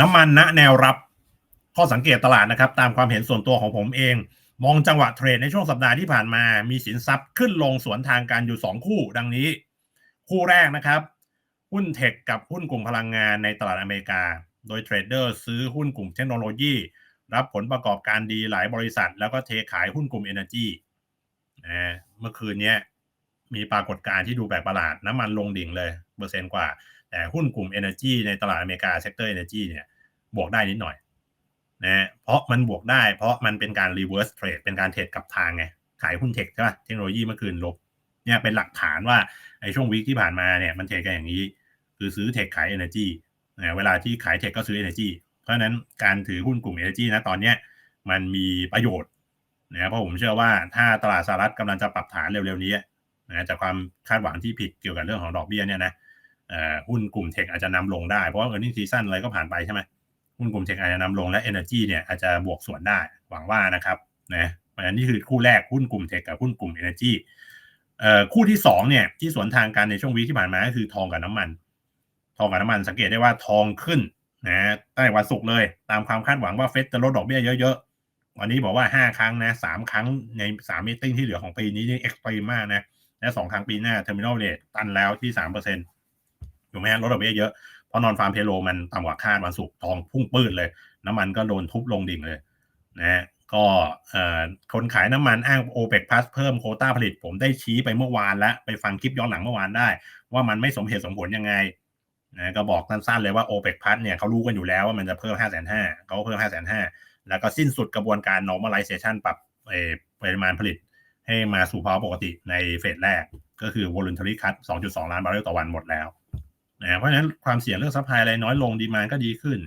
น้ำมันณแนวรับ ข้อสังเกตตลาดนะครับ ตามความเห็นส่วนตัวของผมเอง มองจังหวะเทรดในช่วงสัปดาห์ที่ผ่านมา มีสินทรัพย์ขึ้นลงสวนทางกันอยู่ 2 คู่ ดังนี้ คู่แรกนะครับ หุ้นเทคกับหุ้นกลุ่มพลังงานในตลาดอเมริกา โดยเทรดเดอร์ซื้อหุ้นกลุ่มเทคโนโลยี รับผลประกอบการดีหลายบริษัท แล้วก็เทขายหุ้นกลุ่ม Energy นะเมื่อคืนนี้มีปรากฏการณ์ที่ดูแปลกประหลาดน้ำมันลงดิ่งเลยเปอร์เซ็นต์กว่า แต่หุ้นกลุ่ม Energy ในตลาดอเมริกาเซกเตอร์ Energy เนี่ยบวกได้นิดหน่อยนะเพราะมันบวกได้เพราะมันเป็นการ reverse trade เป็นการเทรดกลับทางไง ขายหุ้นเทคใช่ป่ะเทคโนโลยีเมื่อคืนลบเนี่ยเป็นหลักฐานว่าไอ้ช่วงวีคที่ผ่านมาเนี่ยมันเทรดกันอย่างนี้ คือซื้อเทคขาย Energy นะเวลาที่ขายเทคก็ซื้อ Energy เพราะฉะนั้นการถือหุ้นกลุ่ม Energy นะตอนเนี้ยมันมีประโยชน์นะเพราะผมเชื่อว่าถ้าตลาดสหรัฐกำลังจะปรับฐานเร็วๆนี้นะจากความคาดหวังที่ผิดเกี่ยวกับเรื่องของดอกเบี้ยเนี่ยนะ หุ้นกลุ่มเทคอาจจะนำลงได้ เพราะว่า earning season อะไรก็ผ่านไปใช่ไหมหุ้นกลุ่มเทคอาจจะนำลงและ energy เนี่ยอาจจะบวกส่วนได้หวังว่านะครับนะอันนี้คือคู่แรกหุ้นกลุ่มเทคกับหุ้นกลุ่ม energy เอ่อคู่ที่สองเนี่ยที่สวนทางกันในช่วงวีที่ผ่านมาก็คือทองกับน้ำมัน ทองกับน้ำมันสังเกตได้ว่าทองขึ้นนะตั้งแต่วันศุกร์เลย ตามความคาดหวังว่าเฟดจะลดดอกเบี้ยเยอะๆ วันนี้บอกว่าห้าครั้งนะสามครั้งในสามมิ팅ที่เหลือของปีนี้นี่เอ็กซ์ตรีมมากนะและสองครั้งปีหน้าเทอร์มินอลเรทตันแล้วที่สามเปอร์เซ็นต์ ถูกไหมฮะลดดอกเบี้ยเยอะเพราะนอนฟาร์มเพโลมันต่ำกว่าคาดวันศุกร์ทองพุ่งปื้ดเลย น้ำมันก็โดนทุบลงดิ่งเลยนะก็คนขายน้ำมันอ้างโอเปกพลัสเพิ่มโคต้าผลิต ผมได้ชี้ไปเมื่อวานแล้ว ไปฟังคลิปย้อนหลังเมื่อวานได้ ว่ามันไม่สมเหตุสมผลยังไงนะก็บอกสั้นๆเลยว่าโอเปกพัสเนี่ยเขารู้กันอยู่แล้วว่ามันจะเพิ่ม 5 5 0 0 0เขาเพิ่ม 5 5 0 0 0 แล้วก็สิ้นสุดกระบวนการ normalization ปรับปริมาณผลิต ให้มาสู่ภาวะปกติในเฟสแรก ก็คือ voluntary cut 2.2 ล้านบาร์เรลต่อวันหมดแล้ว นะเพราะฉะนั้นความเสี่ยงเรื่องซัพพลายอะไรน้อยลงดีมานก็ดีขึ้น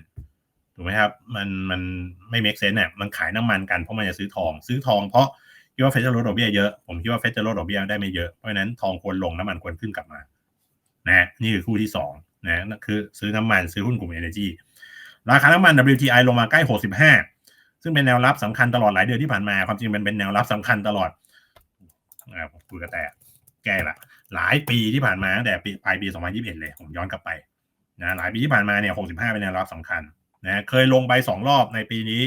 ถูกไหมครับมันมันไม่เมกเซนเนี่ยมันขายน้ำมันกันเพราะมันจะซื้อทอง ซื้อทองเพราะคิดว่าเฟดจะลดดอกเบี้ยเยอะผมคิดว่าเฟดจะลดดอกเบี้ยได้ไม่เยอะเพราะฉะนั้นทองควรลงน้ำมันควรขึ้นกลับมานะนี่คือคู่ที่สองนะคือซื้อน้ำมันซื้อหุ้นกลุ่ม Energy ราคาน้ำมัน WTI ลงมาใกล้ 65 ซึ่งเป็นแนวรับสำคัญตลอดหลายเดือนที่ผ่านมา ความจริงมันเป็นแนวรับสำคัญตลอดอ่าผมคุยกับแต่ แก้ละหลายปีที่ผ่านมาตั้งแต่ปลายปี 2021 เลยผมย้อนกลับไปนะหลายปีที่ผ่านมาเนี่ย 65 เป็นแนวรับสำคัญนะเคยลงไปสองรอบในปีนี้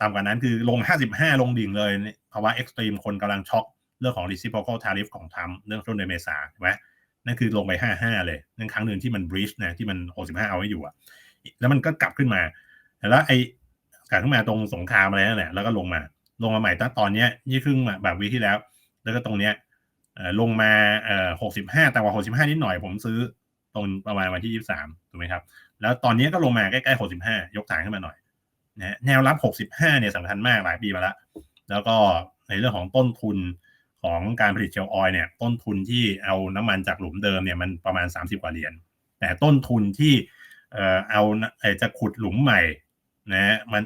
ต่ำกว่านั้นคือลง 55 ลงดิ่งเลยภาวะเอ็กซ์ตรีมคนกำลังช็อกเรื่องของ reciprocal tariff ของทรัมป์เรื่องช่วงเดือนเมษาใช่ไหมนั่นคือลงไป 55 เลยนั่นครั้งหนึ่งที่มัน breach นะที่มัน 65 เอาไว้อยู่อะแล้วมันก็กลับขึ้นมาแล้วไอ้กลับขึ้นมาตรงสงครามอะไรนั่นแหละแล้วก็ลงมา ลงมาใหม่ตั้งตอนเนี้ยยี่ครึ่งแบบวีที่แล้ว แล้วก็ตรงเนี้ย ลงมาเอ่อ65แต่ว่า65นิดหน่อยผมซื้อตรงประมาณวันที่23ถูกไหมครับ แล้วตอนนี้ก็ลงมาใกล้ๆ65ยกฐานขึ้นมาหน่อยนะแนวรับ65เนี่ยสำคัญมากหลายปีมาแล้ว แล้วก็ในเรื่องของต้นทุนของการผลิตเชลออยเนี่ย ต้นทุนที่เอาน้ำมันจากหลุมเดิมเนี่ยมันประมาณ 30 กว่าเหรียญแต่ต้นทุนที่เอ่อเอาจะขุดหลุมใหม่นะมัน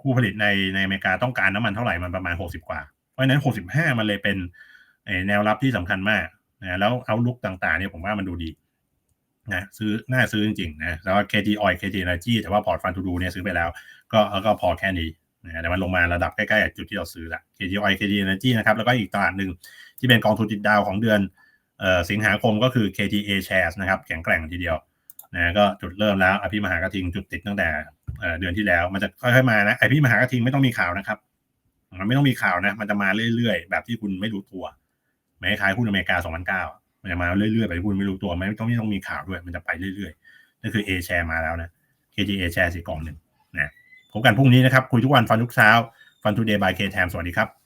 ผู้ผลิตในในอเมริกาต้องการน้ำมันเท่าไหร่มันประมาณ 60 กว่า เพราะฉะนั้น 65 มันเลยเป็น แนวรับที่สำคัญมากนะแล้วเอาลุกต่างๆเนี่ยผมว่ามันดูดีนะซื้อน่าซื้อจริงๆนะแล้วก็ KT Oil KT Energy แต่ว่าพอร์ตฟันทูดูเนี่ยซื้อไปแล้ว ก็ก็พอแค่นี้นะแต่มันลงมาระดับใกล้ๆจุดที่เราซื้อละ KT Oil KT Energy นะครับแล้วก็อีกตลาดหนึ่งที่เป็นกองทุนติดดาวของเดือนเอ่อสิงหาคมก็คือ KTA Shares นะครับแข็งแกร่งทีเดียวนะก็จุดเริ่มแล้วอภิมหากระทิงจุดติดตั้งแต่เดือนที่แล้ว มันจะค่อยๆมานะอภิมหากระทิงไม่ต้องมีข่าวนะครับ มันไม่ต้องมีข่าวนะ มันจะมาเรื่อยๆ แบบที่คุณไม่รู้ตัว แม้คล้ายหุ้นอเมริกา 2009 มันจะมาเรื่อยๆ ไปหุ้นไม่รู้ตัวไม่ต้องไม่ต้องมีข่าวด้วย มันจะไปเรื่อยๆนั่นคือ A share มาแล้วนะ KGA share สี่กองหนึ่งนะพบกันพรุ่งนี้นะครับ คุยทุกวันฟันทุกเช้าฟันทุเดย์บายเคแทมสวัสดีครับ